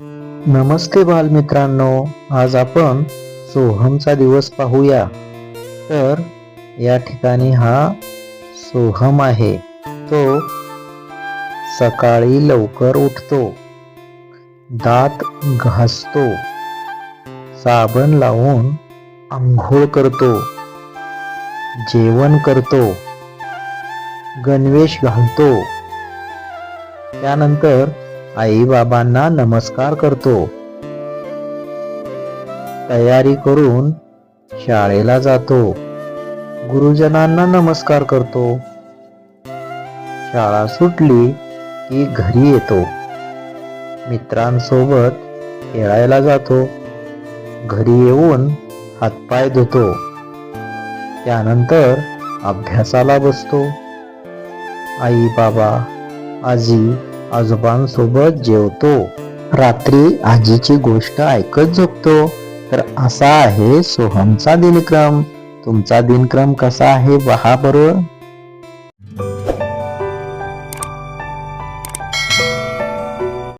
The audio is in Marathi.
नमस्ते बालमित्रांनो आज आपण सोहमचा दिवस पाहूया. तर या ठिकाणी हा सोहम आहे. तो सकाळी लवकर उठतो. दात घासतो. साबण लावून आंघोळ करतो. जेवण करतो. गणवेश घालतो. त्यानंतर आई बाबांना नमस्कार करतो. तयारी करून शाळेला जातो. गुरुजनांना नमस्कार करतो. शाळा सुटली की घरी येतो. मित्रांसोबत खेळायला जातो. घरी येऊन हातपाय धुतो. त्यानंतर अभ्यासाला बसतो. आई बाबा आजी आजोबांसोबत जेवतो. रात्री आजीची गोष्ट ऐकत झोपतो. तर असा आहे सोहमचा दिनक्रम. तुमचा दिनक्रम कसा आहे पहा बरोबर